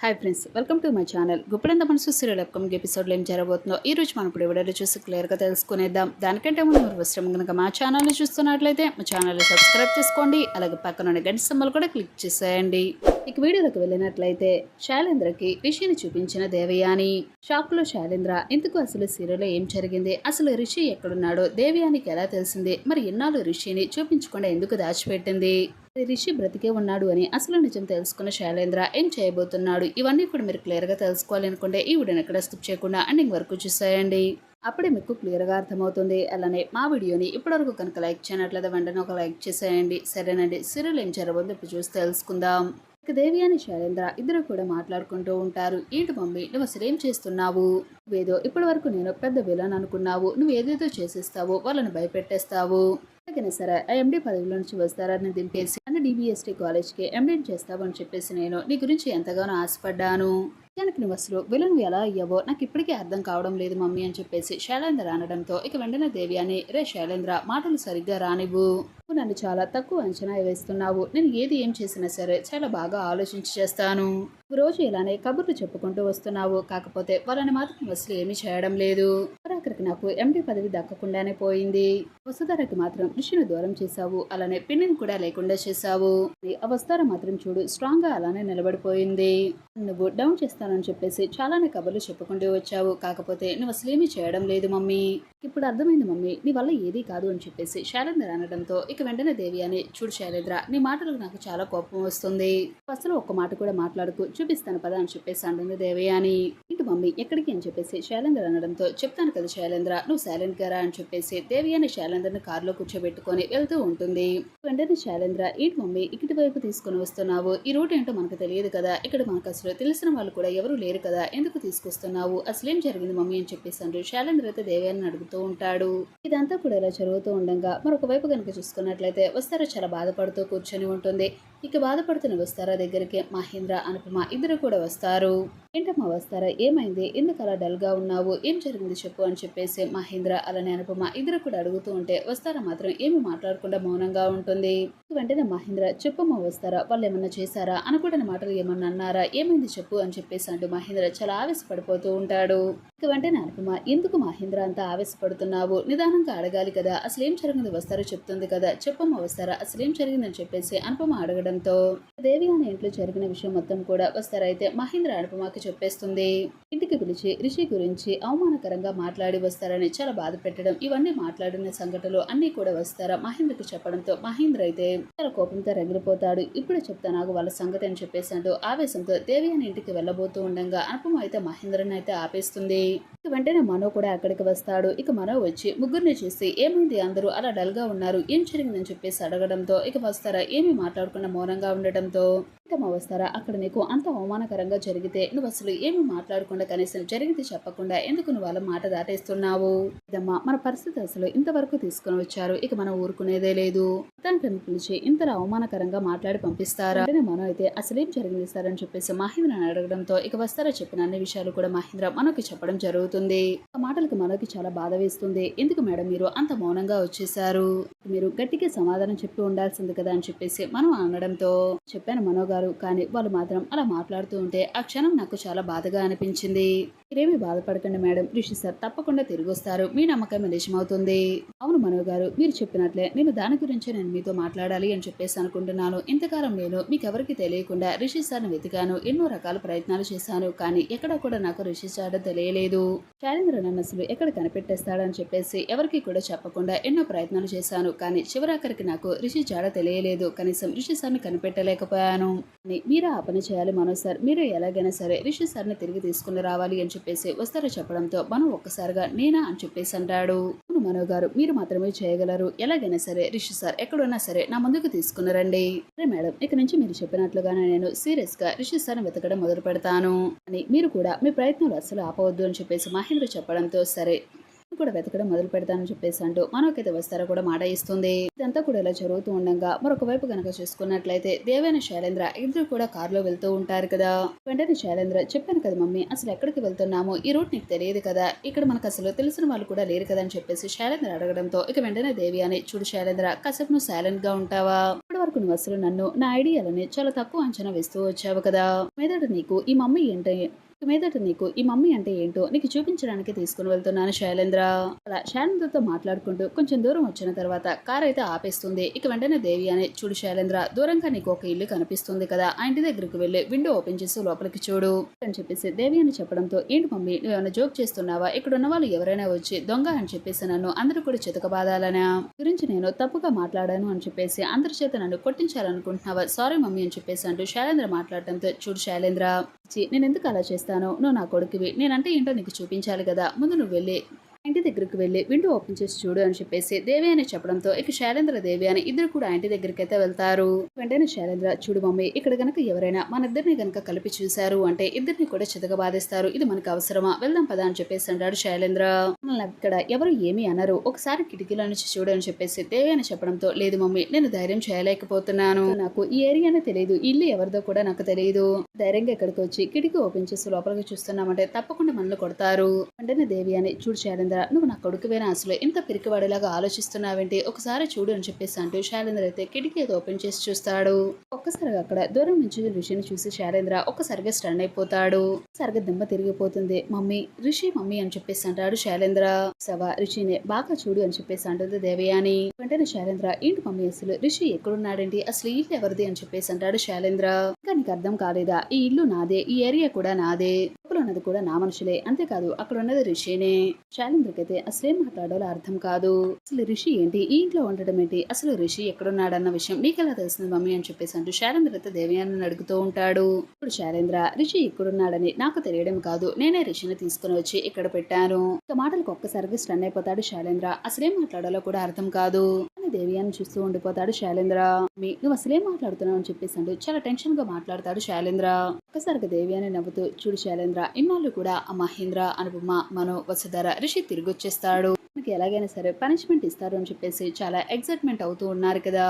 Hi friends welcome to my channel Guppedantha మనసు serial upcoming ఎపిసోడ్లో ఏం జరగబోతుందో ఈ రోజు మనం ఇప్పుడు వీడియోలో చూసి క్లియర్గా తెలుసుకునేద్దాం. దానికంటే ముందు మీరు వస్త్రం కనుక మా ఛానల్ని చూస్తున్నట్లయితే మా ఛానల్ని సబ్స్క్రైబ్ చేసుకోండి. అలాగే పక్కన గంట సింబల్ కూడా క్లిక్ చేసేయండి. ఇక వీడియోలోకి వెళ్ళినట్లయితే శైలేంద్రకి రిషిని చూపించిన దేవయాని. షాక్లో శైలేంద్ర ఎందుకు అసలు సీరియల్లో ఏం జరిగింది? అసలు రిషి ఎక్కడున్నాడో? దేవయానికి ఎలా తెలిసింది? మరి ఇన్నాళ్ళు రిషిని చూపించకుండా ఎందుకు దాచిపెట్టింది? రిషి బ్రతికే ఉన్నాడు అని అసలు నిజం తెలుసుకున్న శైలేంద్ర ఏం చేయబోతున్నాడు? ఇవన్నీ కూడా మీరు క్లియర్గా తెలుసుకోవాలి అనుకుంటే ఈ వీడియోని ఎక్కడ స్కిప్ చేయకుండా ఎండింగ్ వరకు చూసేయండి. అప్పుడే మీకు క్లియర్గా అర్థమవుతుంది. అలానే మా వీడియోని ఇప్పటివరకు కనుక లైక్ చేయనట్లయితే వెంటనే ఒక లైక్ చేసేయండి. సరేనండి. సీరియల్ ఏం జరగబోతుందో ఇప్పుడు చూసి తెలుసుకుందాం. దేవి అని శైలేంద్ర ఇద్దరు కూడా మాట్లాడుకుంటూ ఉంటారు. ఏంటి మమ్మీ నువ్వు అసలు ఏం చేస్తున్నావు? నువ్వేదో ఇప్పటి వరకు నేను పెద్ద విలన్ అనుకున్నావు. నువ్వు ఏదేదో చేసేస్తావు వాళ్ళని భయపెట్టేస్తావు. అలాగనే సరే ఆ ఎండి పదవిలో నుంచి వస్తారని దింపేసి అన్ని డిబిఎస్టీ కాలేజ్కి ఎండీ చేస్తావు అని చెప్పేసి నేను నీ గురించి ఎంతగానో ఆశపడ్డాను. నిజానికి నువ్వు అసలు విలన్ ఎలా అయ్యావో నాకు ఇప్పటికీ అర్థం కావడం లేదు మమ్మీ అని చెప్పేసి శైలేంద్ర అనడంతో ఇక వెంటనే దేవి అని రే శైలేంద్ర మాటలు సరిగ్గా రానివ్వు. నన్ను చాలా తక్కువ అంచనా వేస్తున్నావు. నేను ఏది ఏం చేసినా సరే చాలా బాగా ఆలోచించి చేస్తాను. రోజు ఇలానే కబుర్లు చెప్పుకుంటూ వస్తున్నావు. కాకపోతే వాళ్ళని మాత్రం అసలు ఏమీ చేయడం లేదు. అక్కడికి నాకు ఎండి పదవి దక్కకుండానే పోయింది. వసుధరకి మాత్రం ఋషిని దూరం చేశావు. అలానే పిన్నిని కూడా లేకుండా చేశావు. ఆ వసుధర మాత్రం చూడు స్ట్రాంగ్గా అలానే నిలబడిపోయింది. నువ్వు డౌన్ చేస్తానని చెప్పేసి చాలానే కబుర్లు చెప్పుకుంటూ వచ్చావు. కాకపోతే నువ్వు అసలేమీ చేయడం లేదు మమ్మీ. ఇప్పుడు అర్థమైంది మమ్మీ. నీ వల్ల ఏదీ కాదు అని చెప్పేసి శైలేంద్ర అనడంతో ఇక వెంటనే దేవి అని చూడు శైలేంద్ర నీ మాటలకు నాకు చాలా కోపం వస్తుంది. అసలు ఒక్క మాట కూడా మాట్లాడుకు చూపిస్తాను పదా అని చెప్పేసి అంటుంది దేవి అని. ఇటు మమ్మీ ఎక్కడికి అని చెప్పేసి శైలేంద్ర అనడంతో చెప్తాను కదా శైలేంద్ర నువ్వు సైలెంట్ గారా అని చెప్పేసి దేవి అని శైలేంద్రని కారులో కూర్చోబెట్టుకొని వెళ్తూ ఉంటుంది. వెంటనే శైలేంద్ర ఇటు మమ్మీ ఇటు వైపు తీసుకొని వస్తున్నావు? ఈ రూట్ ఏంటో మనకు తెలియదు కదా ఇక్కడ మనకు అసలు తెలిసిన వాళ్ళు కూడా ఎవరు లేరు కదా ఎందుకు తీసుకొస్తున్నావు? అసలేం జరిగింది మమ్మీ అని చెప్పేసి అంటారు శైలేంద్ర అయితే దేవి అని అడుగుతూ ఉంటాడు. ఇదంతా కూడా ఇలా జరుగుతూ ఉండగా మరొక వైపు కనుక చూసుకుని చూసుకున్నట్లయితే వస్తార చాలా బాధపడుతూ కూర్చొని ఉంటుంది. ఇక బాధపడుతున్న వస్తారా దగ్గరికి మహేంద్ర అనుపమ ఇద్దరు కూడా వస్తారు. ఏంటమ్మా వస్తారా? ఏమైంది? ఎందుకు అలా డల్గా ఉన్నావు? ఏం జరిగింది చెప్పు అని చెప్పేసి మహేంద్ర అలానే అనుపమ ఇద్దరు కూడా అడుగుతూ ఉంటే వస్తారా మాత్రం? ఏమి మాట్లాడకుండా మౌనంగా ఉంటుంది. వెంటనే మహేంద్ర చెప్పమ్మా వస్తారా? వాళ్ళు ఏమన్నా చేశారా? అనుకుంటున్న మాటలు ఏమన్నా అన్నారా? ఏమైంది చెప్పు అని చెప్పేసి అంటూ మహేంద్ర చాలా ఆవేశపడిపోతూ ఉంటాడు. ఇక వెంటనే అనుపమ ఎందుకు మహేంద్ర అంత ఆవేశపడుతున్నావు? నిదానంగా అడగాలి కదా. అసలు ఏం జరిగింది? వస్తారో? చెప్తుంది కదా. చెప్పమ్మా వస్తారా? అసలు ఏం జరిగిందని చెప్పేసి అనుపమ అడగడంతో దేవి అనే ఇంట్లో జరిగిన విషయం మొత్తం కూడా వస్తారైతే మహేంద్ర అనుపమకి చెప్పేస్తుంది. ఇంటికి పిలిచి రిషి గురించి అవమానకరంగా మాట్లాడి వస్తారని చాలా బాధ పెట్టడం ఇవన్నీ మాట్లాడిన సంఘటనలు అన్ని కూడా వస్తారా? మహేంద్రకు చెప్పడంతో మహేంద్ర అయితే చాలా కోపంతో రగిలిపోతాడు. ఇప్పుడు చెప్తా నాకు వాళ్ళ సంగతి అని చెప్పేసి ఆవేశంతో దేవి అని ఇంటికి వెళ్ళబోతూ ఉండగా అనుపమ అయితే మహేంద్రని అయితే ఆపేస్తుంది. వెంటనే మనో కూడా అక్కడికి వస్తాడు. ఇక మనో వచ్చి ముగ్గురిని చూసి ఏమైంది అందరూ అలా డల్గా ఉన్నారు? ఏం జరిగిందని చెప్పేసి అడగడంతో ఇక వస్తారా? ఏమీ మాట్లాడకుండా మౌనంగా ఉండటంతో ఇక మా వస్తారా? అక్కడ నీకు అంత అవమానకరంగా జరిగితే నువ్వు అసలు ఏమి మాట్లాడకుండా కనీసం జరిగింది చెప్పకుండా ఎందుకు నువ్వు వాళ్ళ మాట దాటేస్తున్నావు? ఇదమ్మా మన పరిస్థితి అసలు ఇంతవరకు తీసుకుని వచ్చారు. ఇక మనం ఊరుకునేదే లేదు. తనని పిలిచి ఇంత అవమానకరంగా మాట్లాడి పంపిస్తారా? మనం అయితే అసలేం జరిగింది సార్ అని చెప్పేసి మహేంద్రని అడగడంతో ఇక వస్తారా చెప్పిన అన్ని విషయాలు కూడా మహేంద్ర మనకి చెప్పడం జరుగుతుంది ఆ మాటలకు మనోకి చాలా బాధ వేస్తుంది. ఎందుకు మేడం మీరు అంత మౌనంగా వచ్చేసారు మీరు గట్టిగా సమాధానం చెప్పి ఉండాల్సింది కదా అని చెప్పేసి మనం అనడంతో చెప్పాను మనో గారు. కానీ వాళ్ళు మాత్రం అలా మాట్లాడుతూ ఉంటే ఆ క్షణం నాకు చాలా బాధగా అనిపించింది. మీరేమీ బాధపడకండి మేడం. రిషి సార్ తప్పకుండా తిరిగి వస్తారు మీ నమ్మకం నిజమవుతుంది. అవును మనో గారు మీరు చెప్పినట్లే నేను దాని గురించి నేను మీతో మాట్లాడాలి అని చెప్పేసి అనుకుంటున్నాను. ఇంతకాలం నేను మీకెవరికి తెలియకుండా రిషి సార్ని వెతికాను. ఎన్నో రకాల ప్రయత్నాలు చేశాను. కానీ ఎక్కడ కూడా నాకు రిషి సార్ తెలియలేదు. శైలేంద్ర నన్ను అసలు ఎక్కడ కనిపెట్టేస్తాడని చెప్పేసి ఎవరికి కూడా చెప్పకుండా ఎన్నో ప్రయత్నాలు చేశాను. కానీ చివరాఖరికి నాకు రిషి జాడ తెలియలేదు. కనీసం రిషి సార్ని కనిపెట్టలేకపోయాను. అని మీరే ఆ పని చేయాలి మనో సార్. మీరు ఎలాగైనా సరే రిషి సార్ని తిరిగి తీసుకుని రావాలి అని చెప్పేసి వస్తారో చెప్పడంతో మనం ఒక్కసారిగా నేనా అని చెప్పేసి అంటాడు. మనో గారు మీరు మాత్రమే చేయగలరు. ఎలాగైనా సరే రిషి సార్ ఎక్కడున్నా సరే నా ముందుకు తీసుకున్నారండి. రండి సరే మేడం ఇక నుంచి మీరు చెప్పినట్లుగానే నేను సీరియస్గా రిషి సార్ని వెతకడం మొదలు పెడతాను అని మీరు కూడా మీ ప్రయత్నాలు అసలు ఆపవద్దు అని చెప్పేసి మహేంద్ర చెప్పడంతో సరే. కూడా వెతకడం మొదలు పెడతానని చెప్పేసి అంటూ మనోకైతే వస్తారో కూడా మాట ఇస్తుంది. ఇదంతా కూడా ఇలా జరుగుతూ ఉండగా మరొక వైపు కనుక చూసుకున్నట్లయితే దేవైన శైలేంద్ర ఇద్దరు కూడా కారులో వెళ్తూ ఉంటారు కదా. వెంటనే శైలేంద్ర చెప్పాను కదా మమ్మీ అసలు ఎక్కడికి వెళ్తున్నాము? ఈ రూట్ నీకు తెలియదు కదా. ఇక్కడ మనకు అసలు తెలిసిన వాళ్ళు కూడా లేరు కదా అని చెప్పేసి శైలేంద్ర అడగడంతో ఇక వెంటనే దేవి అని చూడు శైలేంద్ర కాసేపు నువ్వు సైలెంట్గా ఉంటావా? ఇప్పటి వరకు నువ్వు అసలు నన్ను నా ఐడియాలని చాలా తక్కువ అంచనా వేస్తూ వచ్చావు కదా. మెదడు నీకు ఈ మమ్మీ ఏంటి? మీదట నీకు ఈ మమ్మీ అంటే ఏంటో నీకు చూపించడానికి తీసుకుని వెళ్తున్నాను శైలేంద్ర. అలా శైలేంద్రతో మాట్లాడుకుంటూ కొంచెం దూరం వచ్చిన తర్వాత కార్ అయితే ఆపేస్తుంది. ఇక వెంటనే దేవి అని చూడు శైలేంద్ర దూరంగా నీకు ఒక ఇల్లు కనిపిస్తుంది కదా ఆ ఇంటి దగ్గరికి వెళ్ళి విండో ఓపెన్ చేసి లోపలికి చూడు అని చెప్పేసి దేవి అని చెప్పడంతో ఏంటి మమ్మీ నువ్వు ఏమైనా జోక్ చేస్తున్నావా? ఇక్కడ ఉన్న వాళ్ళు ఎవరైనా వచ్చి దొంగ అని చెప్పేసి నన్ను అందరూ కూడా చితకబాదాలనా? గురించి నేను తప్పుగా మాట్లాడాను అని చెప్పేసి అందరి చేత నన్ను కొట్టించాలనుకుంటున్నావా? సారీ మమ్మీ అని చెప్పేసి అంటూ శైలేంద్ర మాట్లాడటంతో చూడు శైలేంద్ర. నేను ఎందుకు అలా చేస్తాను? నువ్వు నా కొడుకువి. నేనంటే ఏంటో నీకు చూపించాలి కదా. ముందు నువ్వు వెళ్ళి ఇంటి దగ్గరికి వెళ్ళి విండో ఓపెన్ చేసి చూడు అని చెప్పేసి దేవి అని చెప్పడంతో ఇక శైలేంద్ర దేవి అని ఇద్దరు కూడా ఇంటి దగ్గరికి అయితే వెళ్తారు. వెంటనే శైలేంద్ర చూడు మమ్మీ ఇక్కడ గనక ఎవరైనా మన ఇద్దరిని గనక కలిపి చూశారు అంటే ఇద్దరిని కూడా చితక బాధిస్తారు. ఇది మనకు అవసరమా? వెళ్దాం పదా అని చెప్పేసి అంటాడు శైలేంద్ర. ఇక్కడ ఎవరు ఏమి అనరు. ఒకసారి కిటికీలో నుంచి చూడు అని చెప్పేసి దేవి అని చెప్పడంతో లేదు మమ్మీ నేను ధైర్యం చేయలేకపోతున్నాను. నాకు ఈ ఏరియానే తెలియదు ఇల్లు ఎవరిదో కూడా నాకు తెలియదు ధైర్యంగా ఇక్కడికి వచ్చి కిటికీ ఓపెన్ చేసి లోపలికి చూస్తున్నామంటే తప్పకుండా మనల్ని కొడతారు. వెంటనే దేవి అని చూడు శైలేంద్ర నువ్వు నా కొడుకువేనా అసలు? ఇంత పిరికివాడిలాగా ఆలోచిస్తున్నావేంటి? ఒకసారి చూడు అని చెప్పేసి అంటూ శైలేంద్ర అయితే కిటికీ అయితే ఓపెన్ చేసి చూస్తాడు. ఒక్కసారిగా అక్కడ దూరం నుంచి ఋషిని చూసి శైలేంద్ర ఒక్కసారిగా స్టన్ అయిపోతాడు. సరిగా దిమ్మ తిరిగిపోతుంది. మమ్మీ రిషి మమ్మీ అని చెప్పేసి అంటాడు శైలేంద్ర. సవా రిషిని బాగా చూడు అని చెప్పేసి అంటుంది దేవయాని. వెంటనే శైలేంద్ర ఏంటి మమ్మీ అసలు? రిషి ఎక్కడున్నాడండి? అసలు ఇల్లు ఎవరిది? అని చెప్పేసి అంటాడు శైలేంద్ర. ఇంకా నీకు అర్థం కాలేదా? ఈ ఇల్లు నాదే ఈ ఏరియా కూడా నాదే. లోపల ఉన్నది కూడా నా మనుషులే. అంతేకాదు అక్కడ ఉన్నది రిషినే శైలేంద్రకి అయితే అసలు మాట్లాడాలో అర్థం కాదు. అసలు రిషి ఏంటి? ఈ ఇంట్లో ఉండడం ఏంటి? అసలు రిషి ఎక్కడున్నాడన్న విషయం నీకెలా తెలిసింది మమ్మీ అని చెప్పేసి అంటూ శైలేంద్ర దేవయాన్ని దేవయాని అడుగుతూ ఉంటాడు. ఇప్పుడు శారేంద్ర రిషి ఇక్కడున్నాడని నాకు తెలియడం కాదు. నేనే రిషిని తీసుకుని వచ్చి ఇక్కడ పెట్టాను. ఇక మాటలకు ఒక్కసారిగా స్టన్ అయిపోతాడు శారేంద్ర. అసలేం మాట్లాడాలో కూడా అర్థం కాదు. అని చూస్తూ ఉండిపోతాడు శైలేంద్ర. మీ నువ్వు అసలేం మాట్లాడుతున్నావు అని చెప్పేసి అంటే చాలా టెన్షన్గా మాట్లాడతాడు శైలేంద్ర. ఒక్కసారిగా అని నవ్వుతూ చూడు శైలేంద్ర ఇన్నాళ్ళు కూడా ఆ మహేంద్ర అనుపమ మనో వసుధర రిషి తిరిగి వచ్చేస్తాడు మనకి ఎలాగైనా సరే పనిష్మెంట్ ఇస్తారు అని చెప్పేసి చాలా ఎక్సైట్మెంట్ అవుతూ ఉన్నారు కదా.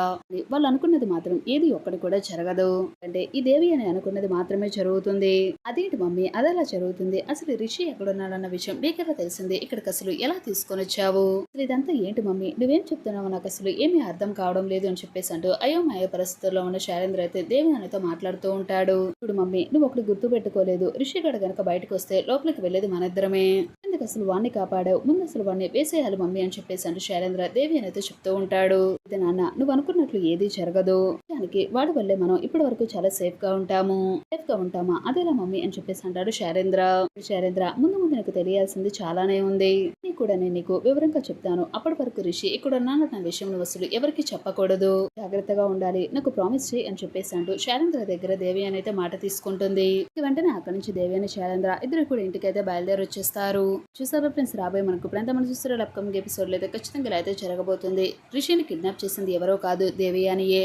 వాళ్ళు అనుకున్నది మాత్రం ఏది ఒక్కటి కూడా జరగదు. అంటే ఈ దేవి అని అనుకున్నది మాత్రమే జరుగుతుంది. అదేంటి మమ్మీ? అదెలా జరుగుతుంది? అసలు రిషి ఎక్కడున్నాడన్న విషయం నీకెలా తెలిసింది? ఇక్కడికి అసలు ఎలా తీసుకొని వచ్చావు? అసలు ఇదంతా ఏంటి మమ్మీ? నువ్వేం చెప్తున్నావు? నాకు అసలు ఏమీ అర్థం కావడం లేదు అని చెప్పేసి అంటూ అయోమయ పరిస్థితుల్లో ఉన్న శైలేంద్ర అయితే దేవి అనితో మాట్లాడుతూ ఉంటాడు. ఇప్పుడు మమ్మీ నువ్వు ఒకటి గుర్తు పెట్టుకోలేదు. రిషి గడ గనక బయటకు వస్తే లోపలికి వెళ్ళేది మనిద్దరమే ఎందుకు అసలు వాణ్ణి కాపాడావు? ముందు అసలు వాణ్ణి చేయాలి మమ్మీ అని చెప్పేసి అంటూ శైలేంద్ర దేవి అయితే చెప్తూ ఉంటాడు. ఇది నాన్న నువ్వు అనుకున్నట్లు ఏది జరగదు. దానికి వాడి వల్లే మనం ఇప్పటి వరకు చాలా సేఫ్గా ఉంటాము. సేఫ్గా ఉంటామా? అదేలా మమ్మీ అని చెప్పేసి అంటాడు శైలేంద్ర. శైలేంద్ర ముందు ముందు నీకు తెలియాల్సింది చాలానే ఉంది. నీ కూడా నేను నీకు వివరంగా చెప్తాను. అప్పటి వరకు రిషి ఇక్కడ నాన్న నా విషయంలో వస్తువులు ఎవరికి చెప్పకూడదు. జాగ్రత్తగా ఉండాలి. నాకు ప్రామిస్ చేయి అని చెప్పేసి అంటూ శైలేంద్ర దగ్గర దేవి అని అయితే మాట తీసుకుంటుంది. వెంటనే అక్కడి నుంచి దేవి అని శైలేంద్ర ఇద్దరు కూడా ఇంటికైతే బయలుదేరి వచ్చేస్తారు చూసారా ఫ్రెండ్స్ రాబోయే మనకు ఇప్పుడు ఎంత మనం చూస్తారు అప్కమింగ్ ఎపిసోడ్ అయితే ఖచ్చితంగా ఇలా అయితే జరగబోతుంది. రిషిని కిడ్నాప్ చేసింది ఎవరో కాదు దేవి అనియే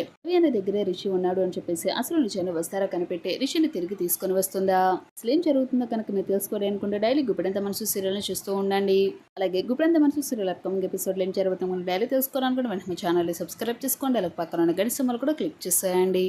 దగ్గరే రిషి ఉన్నాడు అని చెప్పేసి అసలు నిజాన్ని వస్తారా కనిపెట్టి రిషిని తిరిగి తీసుకొని వస్తుందా? అసలు ఏం జరుగుతుందో కనుక మీరు తెలుసుకోవాలి అనుకుంటే డైలీ గుప్పెడంత మనసు సీరియల్ని చూస్తూ ఉండండి. అలాగే గుప్పెడంత మనసు సీరియల్ అప్కమింగ్ ఎపిసోడ్లో ఏం జరుగుతుందో డైలీ తెలుసుకోవాలనుకుంటే వెంటనే ఛానల్ని సబ్స్క్రైబ్ చేసుకోండి. అలాగే పక్కన ఉన్న గడి కూడా క్లిక్ చేసేయండి.